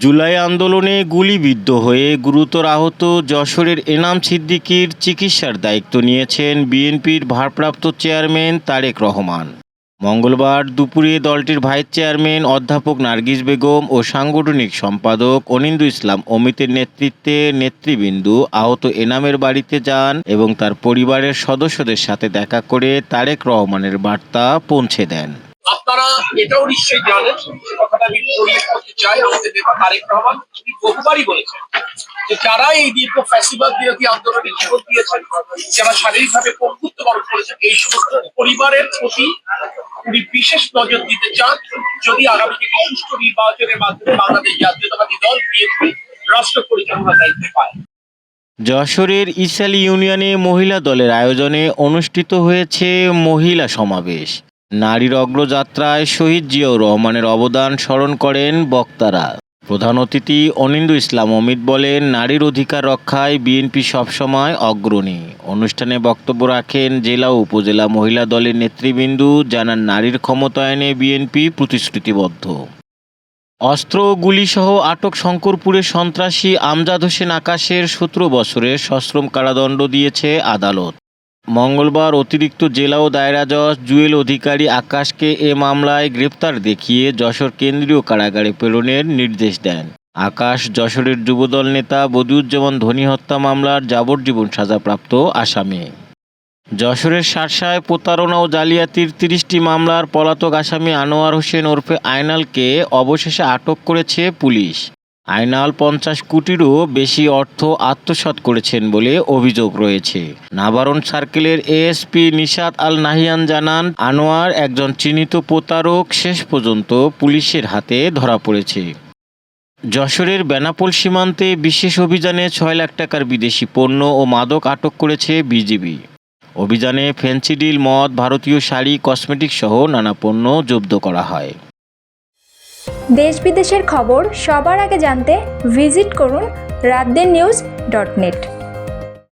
জুলাই আন্দোলনে গুলিবিদ্ধ হয়ে গুরুতর আহত যশোরের এনাম সিদ্দিকীর চিকিৎসার দায়িত্ব নিয়েছেন বিএনপির ভারপ্রাপ্ত চেয়ারম্যান তারেক রহমান। মঙ্গলবার দুপুরে দলটির ভাইস চেয়ারম্যান অধ্যাপক নার্গিস বেগম ও সাংগঠনিক সম্পাদক অনিন্দু ইসলাম অমিতের নেতৃত্বে নেতৃবৃন্দু আহত এনামের বাড়িতে যান এবং তার পরিবারের সদস্যদের সাথে দেখা করে তারেক রহমানের বার্তা পৌঁছে দেন। আপনারা এটাও নিশ্চয়ই জানেন কথাটা আমি উল্লেখ করতে চাই, আমাদের নেতা তারেক রহমান তিনি বহুবারই বলেছেন যে যারা এই দীর্ঘ ফ্যাসিবাদ বিরোধী আন্দোলনে জীবন দিয়েছেন, যারা শারীরিকভাবে বরণ করেছেন, এই সমস্ত পরিবারের প্রতি উনি বিশেষ নজর দিতে চান। যদি আগামী থেকে সুষ্ঠু নির্বাচনের মাধ্যমে বাংলাদেশ জাতীয়তাবাদী দল, বিএনপি, রাষ্ট্র পরিচালনার দায়িত্ব পায়। যশোরের ইসালি ইউনিয়নে মহিলা দলের আয়োজনে অনুষ্ঠিত হয়েছে মহিলা সমাবেশ। নারীর অগ্রযাত্রায় শহীদ জিয়াউর রহমানের অবদান স্মরণ করেন বক্তারা। প্রধান অতিথি অনিন্দু ইসলাম অমিত বলেন, নারীর অধিকার রক্ষায় বিএনপি সবসময় অগ্রণী। অনুষ্ঠানে বক্তব্য রাখেন জেলা ও উপজেলা মহিলা দলের নেতৃবৃন্দু, জানান নারীর ক্ষমতায়নে বিএনপি প্রতিশ্রুতিবদ্ধ। অস্ত্র গুলিসহ আটক শঙ্করপুরের সন্ত্রাসী আমজাদ হোসেন আকাশের সতেরো বছরের সশ্রম কারাদণ্ড দিয়েছে আদালত। মঙ্গলবার অতিরিক্ত জেলা ও দায়রা জজ জুয়েল অধিকারী আকাশকে এ মামলায় গ্রেপ্তার দেখিয়ে যশোর কেন্দ্রীয় কারাগারে প্রেরণের নির্দেশ দেন। আকাশ যশোরের যুবদল নেতা বদিউজ্জামান ধনী হত্যা মামলার যাবজ্জীবন সাজাপ্রাপ্ত আসামি। যশোরের শার্শায় প্রতারণা ও জালিয়াতির তিরিশটি মামলার পলাতক আসামি আনোয়ার হোসেন ওরফে আয়নালকে অবশেষে আটক করেছে পুলিশ। আয়নাল পঞ্চাশ কোটিরও বেশি অর্থ আত্মসাৎ করেছেন বলে অভিযোগ রয়েছে। নাবারণ সার্কেলের এএসপি নিশাত আল নাহিয়ান জানান, আনোয়ার একজন চিহ্নিত প্রতারক শেষ পর্যন্ত পুলিশের হাতে ধরা পড়েছে। যশোরের বেনাপোল সীমান্তে বিশেষ অভিযানে ছয় লাখ টাকার বিদেশি পণ্য ও মাদক আটক করেছে বিজিবি। অভিযানে ফেন্সিডিল মদ, ভারতীয় শাড়ি কসমেটিক সহ নানা পণ্য জব্দ করা হয়। দেশ বিদেশের খবর সবার আগে জানতে ভিজিট করুন রাতদের নিউজ ডট নেট।